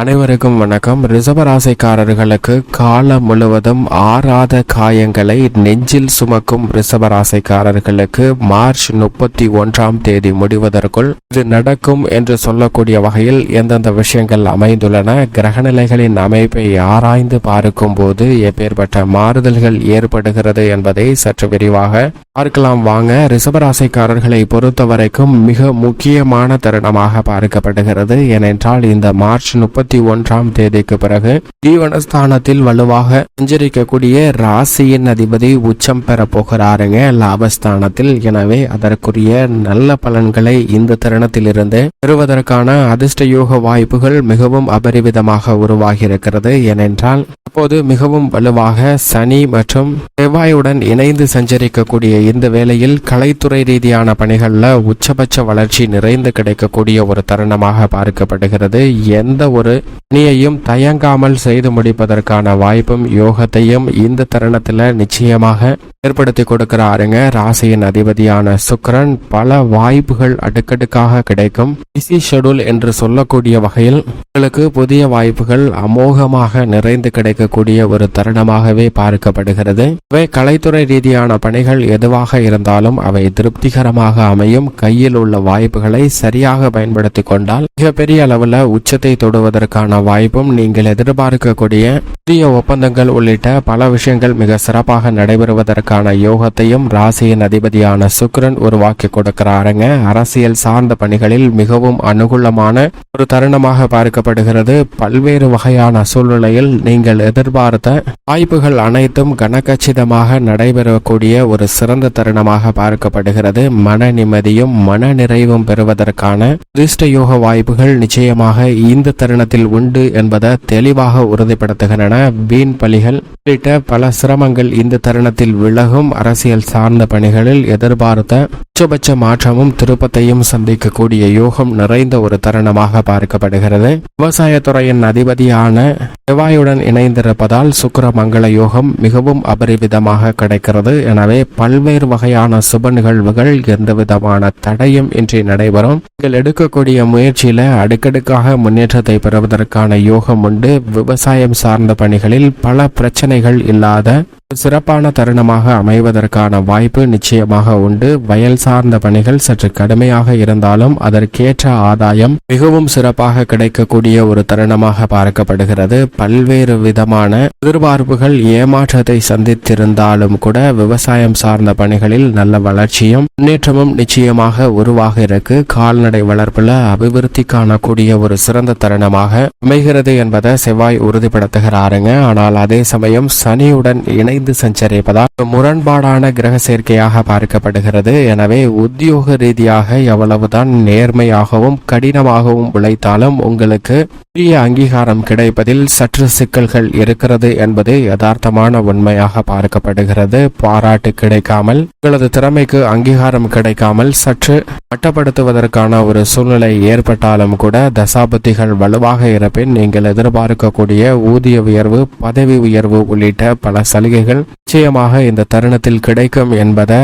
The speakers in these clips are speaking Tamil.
அனைவருக்கும் வணக்கம். ரிசபராசைக்காரர்களுக்கு காலம் முழுவதும் ஆறாத காயங்களை நெஞ்சில் சுமக்கும் ரிசபராசைக்காரர்களுக்கு மார்ச் முப்பத்தி ஒன்றாம் தேதி முடிவதற்குள் இது நடக்கும் என்று சொல்லக்கூடிய வகையில் எந்தெந்த விஷயங்கள் அமைந்துள்ளன கிரகநிலைகளின் அமைப்பை ஆராய்ந்து பார்க்கும் போது எப்பேற்பட்ட மாறுதல்கள் ஏற்படுகிறது என்பதை சற்று விரிவாக பார்க்கலாம் வாங்க. ரிசபராசைக்காரர்களை பொறுத்தவரைக்கும் மிக முக்கியமான தருணமாக பார்க்கப்படுகிறது. ஏனென்றால் இந்த மார்ச் முப்பத்தி ஒன்றாம் தேதிக்கு பிறகு ஜீவனஸ்தானத்தில் வலுவாக சஞ்சரிக்கக்கூடிய ராசியின் அதிபதி உச்சம் பெற போகிறாருங்க. லாபஸ்தானத்தில். எனவே அதற்குரிய நல்ல பலன்களை இந்த தருணத்திலிருந்து பெறுவதற்கான அதிர்ஷ்ட யோக வாய்ப்புகள் மிகவும் அபரிவிதமாக உருவாகி இருக்கிறது ஏனென்றால் அப்போது மிகவும் வலுவாக சனி மற்றும் செவ்வாயுடன் இணைந்து சஞ்சரிக்கக்கூடிய இந்த வேளையில் கலைத்துறை ரீதியான பணிகளில் உச்சபட்ச வளர்ச்சி நிறைந்து கிடைக்கக்கூடிய ஒரு தருணமாக பார்க்கப்படுகிறது. எந்த ஒரு பணியையும் தயங்காமல் செய்து முடிப்பதற்கான வாய்ப்பும் யோகத்தையும் இந்த தருணத்தில் நிச்சயமாக ஏற்படுத்தி கொடுக்கிறாருங்க. ராசியின் அதிபதியான சுக்கரன் பல வாய்ப்புகள் அடுக்கடுக்காக கிடைக்கும். பிசி ஷெடியூல் என்று சொல்லக்கூடிய வகையில் உங்களுக்கு புதிய வாய்ப்புகள் அமோகமாக நிறைந்து கிடைக்கக்கூடிய ஒரு தருணமாகவே பார்க்கப்படுகிறது. இவை கலைத்துறை ரீதியான பணிகள் எதுவாக இருந்தாலும் அவை திருப்திகரமாக அமையும். கையில் உள்ள வாய்ப்புகளை சரியாக பயன்படுத்தி கொண்டால் மிகப்பெரிய அளவில் உச்சத்தை தொடுவதற்கான வாய்ப்பும் நீங்கள் எதிர்பார்க்கக்கூடிய புதிய ஒப்பந்தங்கள் உள்ளிட்ட பல விஷயங்கள் மிக சிறப்பாக நடைபெறுவதற்கு நடைபெறுவதற்கான யோகத்தையும் ராசியின் அதிபதியான சுக்ரன் உருவாக்கி கொடுக்கிறாருங்க. அரசியல் சார்ந்த பணிகளில் மிகவும் அனுகூலமான ஒரு தருணமாக பார்க்கப்படுகிறது. பல்வேறு வகையான சூழ்நிலையில் நீங்கள் எதிர்பார்த்த வாய்ப்புகள் அனைத்தும் கனகச்சிதமாக நடைபெறக்கூடிய ஒரு சிறந்த தருணமாக பார்க்கப்படுகிறது. மன நிம்மதியும் மன நிறைவும் பெறுவதற்கான அதிர்ஷ்ட யோக வாய்ப்புகள் நிச்சயமாக இந்த தருணத்தில் உண்டு என்பதை தெளிவாக உறுதிப்படுத்துகின்றன. வீண் பலிகள் உள்ளிட்ட பல சிரமங்கள் இந்த தருணத்தில் விலகும் அரசியல் சார்ந்த பணிகளில் எதிர்பார்த்த உச்சபட்ச மாற்றமும் திருப்பத்தையும் சந்திக்கக்கூடிய யோகம் நிறைந்த ஒரு தருணமாக பார்க்கப்படுகிறது. விவசாயத்துறையின் அதிபதியான செவ்வாயுடன் இணைந்திருப்பதால் சுக்கிர மங்கள யோகம் மிகவும் அபரிவிதமாக கிடைக்கிறது. எனவே பல்வேறு வகையான சுப நிகழ்வுகள் எந்த விதமான தடையும் இன்றி நடைபெறும். நீங்கள் எடுக்கக்கூடிய முயற்சியில அடுக்கடுக்காக முன்னேற்றத்தை பெறுவதற்கான யோகம் உண்டு. விவசாயம் சார்ந்த பணிகளில் பல பிரச்சனைகள் இல்லாத சிறப்பான தருணமாக அமைவதற்கான வாய்ப்பு நிச்சயமாக உண்டு. வயல் சார்ந்த பணிகள் சற்று கடுமையாக இருந்தாலும் அதற்கேற்ற ஆதாயம் மிகவும் சிறப்பாக கிடைக்கக்கூடிய ஒரு தருணமாக பார்க்கப்படுகிறது. பல்வேறு விதமான எதிர்பார்ப்புகள் ஏமாற்றத்தை சந்தித்திருந்தாலும் கூட விவசாயம் சார்ந்த பணிகளில் நல்ல வளர்ச்சியும் முன்னேற்றமும் நிச்சயமாக உருவாக இருக்கு. கால்நடை வளர்ப்புல அபிவிருத்தி காணக்கூடிய ஒரு சிறந்த தருணமாக அமைகிறது என்பதை செவ்வாய் உறுதிப்படுத்துகிறாருங்க. ஆனால் அதே சமயம் சனியுடன் இணை சஞ்சரிப்பதால் முரண்பாடான கிரக சேர்க்கையாக பார்க்கப்படுகிறது. எனவே உத்தியோக ரீதியாக எவ்வளவுதான் நேர்மையாகவும் கடினமாகவும் உழைத்தாலும் உங்களுக்கு உரிய அங்கீகாரம் கிடைப்பதில் சற்று சிக்கல்கள் இருக்கிறது என்பது யதார்த்தமான உண்மையாக பார்க்கப்படுகிறது. பாராட்டு கிடைக்காமல் உங்களது திறமைக்கு அங்கீகாரம் கிடைக்காமல் சற்று மட்டப்படுத்துவதற்கான ஒரு சூழ்நிலை ஏற்பட்டாலும் கூட தசாபுத்திகள் வலுவாக இருப்பின் நீங்கள் எதிர்பார்க்கக்கூடிய ஊதிய உயர்வு பதவி உயர்வு உள்ளிட்ட பல சலுகைகள் நிச்சயமாக இந்த தருணத்தில் கிடைக்கும் என்பதை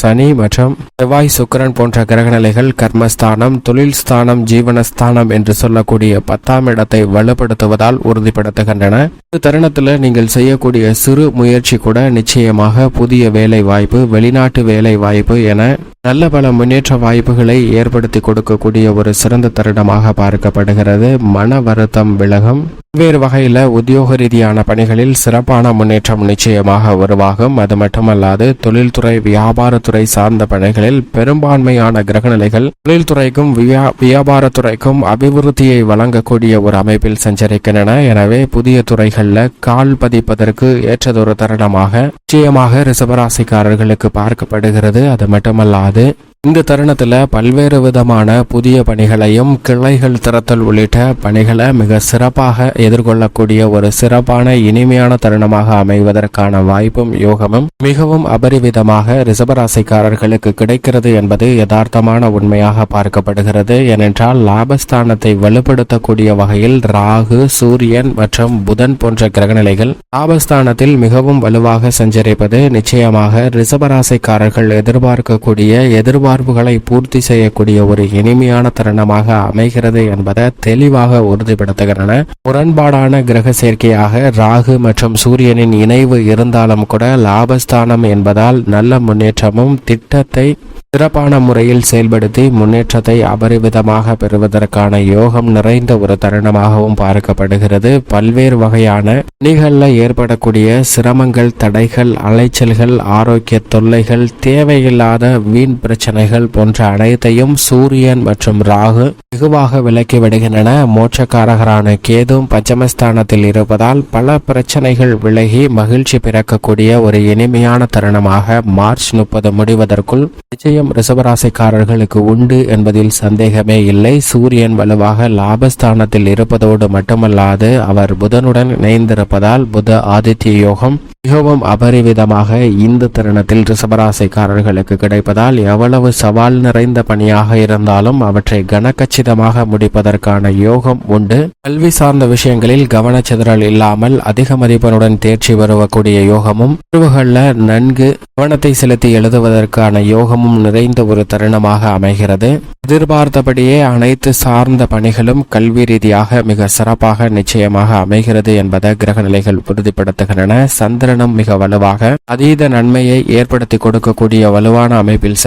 சனி மற்றும் செவ்வாய் சுக்கரன் போன்ற கிரகநிலைகள் கர்மஸ்தானம் தொழில் ஸ்தானம் ஜீவனஸ்தானம் என்று சொல்லக்கூடிய பத்தாம் இடத்தை வலுப்படுத்துவதால் உறுதிப்படுத்துகின்றன. இந்த தருணத்தில் நீங்கள் செய்யக்கூடிய சிறு முயற்சி கூட நிச்சயமாக புதிய வேலை வாய்ப்பு வெளிநாட்டு வேலை வாய்ப்பு என நல்ல பல முன்னேற்ற வாய்ப்புகளை ஏற்படுத்தி கொடுக்கக்கூடிய ஒரு சிறந்த தருணமாக பார்க்கப்படுகிறது. மன வருத்தம் விலகும். வேறு வகையில் உத்தியோக ரீதியான பணிகளில் சிறப்பான முன்னேற்றம் நிச்சயமாக உருவாகும். அது மட்டுமல்லாது தொழில்துறை வியாபாரத்துறை சார்ந்த பணிகளில் பெரும்பான்மையான கிரகநிலைகள் தொழில்துறைக்கும் வியா- வியாபாரத்துறைக்கும் அபிவிருத்தியை வழங்கக்கூடிய ஒரு அமைப்பில் சஞ்சரிக்கின்றன. எனவே புதிய துறைகளில் கால் பதிப்பதற்கு ஏற்றதொரு தருணமாக நிச்சயமாக ரிசபராசிக்காரர்களுக்கு பார்க்கப்படுகிறது. அது மட்டுமல்லாது で。இந்த தருணத்தில் பல்வேறு விதமான புதிய பணிகளையும் கிளைகள் திறத்தல் உள்ளிட்ட பணிகளை மிக சிறப்பாக எதிர்கொள்ளக்கூடிய ஒரு சிறப்பான இனிமையான தருணமாக அமைவதற்கான வாய்ப்பும் யோகமும் மிகவும் அபரிவிதமாக ரிசபராசிக்காரர்களுக்கு கிடைக்கிறது என்பது யதார்த்தமான உண்மையாக பார்க்கப்படுகிறது. ஏனென்றால் லாபஸ்தானத்தை வலுப்படுத்தக்கூடிய வகையில் ராகு சூரியன் மற்றும் புதன் போன்ற கிரகநிலைகள் லாபஸ்தானத்தில் மிகவும் வலுவாக சஞ்சரிப்பது நிச்சயமாக ரிசபராசிக்காரர்கள் எதிர்பார்க்கக்கூடிய எதிர்பார்க்க எதிர்பார்ப்புகளை பூர்த்தி செய்யக்கூடிய ஒரு இனிமையான தருணமாக அமைகிறது என்பதை தெளிவாக உறுதிப்படுத்துகின்றன. முரண்பாடான கிரக சேர்க்கையாக ராகு மற்றும் சூரியனின் இணைவு இருந்தாலும் கூட லாபஸ்தானம் என்பதால் நல்ல முன்னேற்றமும் திட்டத்தை சிறப்பான முறையில் செயல்படுத்தி முன்னேற்றத்தை அபரிவிதமாக பெறுவதற்கான யோகம் நிறைந்த ஒரு தருணமாகவும் பார்க்கப்படுகிறது. பல்வேறு வகையான பணிகளில் ஏற்படக்கூடிய சிரமங்கள் தடைகள் அலைச்சல்கள் ஆரோக்கிய தொல்லைகள் தேவையில்லாத வீண் பிரச்சனை பிரச்சனைகள் போன்ற அனைத்தையும் சூரியன் மற்றும் ராகு வெகுவாக விலக்கி விடுகின்றன. மோட்சக்காரகரான கேதும் பஞ்சமஸ்தானத்தில் இருப்பதால் பல பிரச்சனைகள் விலகி மகிழ்ச்சி பிறக்கக்கூடிய ஒரு இனிமையான தருணமாக மார்ச் முப்பது முடிவதற்குள் நிச்சயம் ரிசவராசிக்காரர்களுக்கு உண்டு என்பதில் சந்தேகமே இல்லை. சூரியன் வலுவாக லாபஸ்தானத்தில் இருப்பதோடு மட்டுமல்லாது அவர் புதனுடன் இணைந்திருப்பதால் புத ஆதித்ய யோகம் மிகவும் அபரிவிதமாக இந்த தருணத்தில் ரிசவராசிக்காரர்களுக்கு கிடைப்பதால் எவ்வளவு சவால் நிறைந்த பணியாக இருந்தாலும் அவற்றை கனக்கச்சிதமாக முடிப்பதற்கான யோகம் உண்டு. கல்வி சார்ந்த விஷயங்களில் கவனச்சிதறல் இல்லாமல் அதிக மதிப்பெனுடன் தேர்ச்சி வருவக்கூடிய யோகமும் தேர்வுகளில் நன்கு கவனத்தை செலுத்தி எழுதுவதற்கான யோகமும் நிறைந்த ஒரு தருணமாக அமைகிறது. எதிர்பார்த்தபடியே அனைத்து சார்ந்த பணிகளும் கல்வி ரீதியாக மிக சிறப்பாக நிச்சயமாக அமைகிறது என்பதை கிரகநிலைகள் உறுதிப்படுத்துகின்றன. சந்திரனும் மிக வலுவாக அதீத நன்மையை ஏற்படுத்தி கொடுக்கக்கூடிய வலுவான அமைப்பில்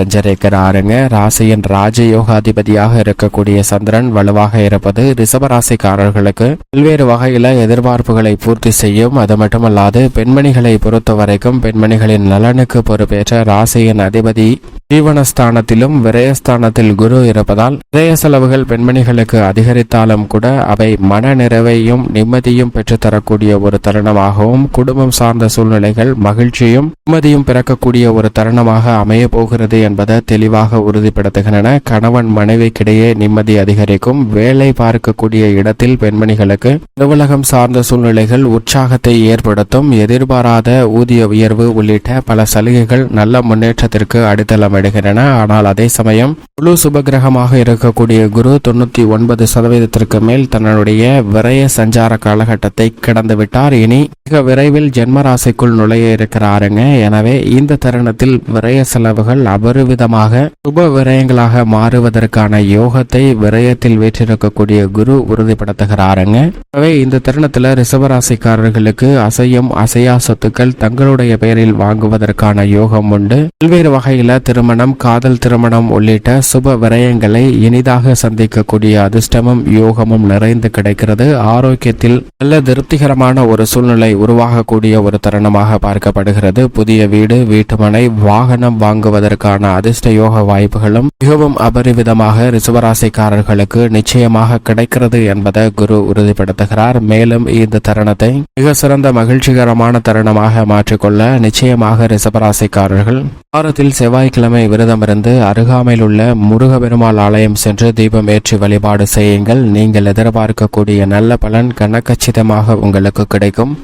சஞ்சரிக்கிறாருங்க ராசியின் ராஜயோகாதிபதியாக இருக்கக்கூடிய சந்திரன் வலுவாக இருப்பது ரிசப ராசிக்காரர்களுக்கு பல்வேறு வகையில எதிர்பார்ப்புகளை பூர்த்தி செய்யும். அது மட்டுமல்லாது பெண்மணிகளை பொறுத்த வரைக்கும் பெண்மணிகளின் நலனுக்கு பொறுப்பேற்ற ராசியின் அதிபதி ஜீவனஸ்தானத்திலும் விரயஸ்தானத்தில் குரு இருப்பதால் விரய செலவுகள் பெண்மணிகளுக்கு அதிகரித்தாலும் கூட அவை மன நிறைவையும் நிம்மதியும் பெற்றுத்தரக்கூடிய ஒரு தருணமாகவும் குடும்பம் சார்ந்த சூழ்நிலைகள் மகிழ்ச்சியும் நிம்மதியும் பிறக்கக்கூடிய ஒரு தருணமாக அமைய போகிறது என்பதை தெளிவாக உறுதிப்படுத்துகின்றன. கணவன் மனைவிக்கிடையே நிம்மதி அதிகரிக்கும். வேலை பார்க்கக்கூடிய இடத்தில் பெண்மணிகளுக்கு அலுவலகம் சார்ந்த சூழ்நிலைகள் உற்சாகத்தை ஏற்படுத்தும். எதிர்பாராத ஊதிய உயர்வு உள்ளிட்ட பல சலுகைகள் நல்ல முன்னேற்றத்திற்கு அடித்தளம் திட்டமிடுகின்றன ஆனால் அதே சமயம் முழு சுபகிரகமாக இருக்கக்கூடிய குரு தொண்ணூத்தி ஒன்பது சதவீதத்திற்கு மேல் தன்னுடைய விரய சஞ்சார காலகட்டத்தை கடந்து விட்டார் இனி மிக விரைவில் ஜென்ம ராசிக்குள் நுழைய இருக்கிறாருங்க. எனவே இந்த தருணத்தில் விரய செலவுகள் அபரிவிதமாக சுப விரயங்களாக மாறுவதற்கான யோகத்தை விரயத்தில் வீற்றிருக்கக்கூடிய குரு உறுதிப்படுத்துகிறாருங்க. எனவே இந்த தருணத்தில் ரிசவராசிக்காரர்களுக்கு அசையும் அசையா சொத்துக்கள் தங்களுடைய பெயரில் வாங்குவதற்கான யோகம் உண்டு. பல்வேறு வகையில திருமணம் காதல் திருமணம் உள்ளிட்ட சுப விரயங்களை இனிதாக சந்திக்கக்கூடிய அதிர்ஷ்டமும் யோகமும் நிறைந்து கிடைக்கிறது. ஆரோக்கியத்தில் நல்ல திருப்திகரமான ஒரு சூழ்நிலை உருவாகக்கூடிய ஒரு தருணமாக பார்க்கப்படுகிறது. புதிய வீடு வீட்டுமனை வாகனம் வாங்குவதற்கான அதிர்ஷ்ட யோக வாய்ப்புகளும் மிகவும் அபரிவிதமாக ரிசுவராசிக்காரர்களுக்கு நிச்சயமாக கிடைக்கிறது என்பதை குரு உறுதிப்படுத்துகிறார். மேலும் இந்த தருணத்தை மிக சிறந்த மகிழ்ச்சிகரமான தருணமாக மாற்றிக்கொள்ள நிச்சயமாக ரிசவராசிக்காரர்கள் வாரத்தில் செவ்வாய்க்கிழமை விரதமிருந்து அருகாமையில் உள்ள முருகபெருமாள் ஆலயம் சென்று தீபம் ஏற்றி வழிபாடு செய்யுங்கள். நீங்கள் எதிர்பார்க்கக்கூடிய நல்ல பலன் கனக்கச்சிதமாக உங்களுக்கு கிடைக்கும்.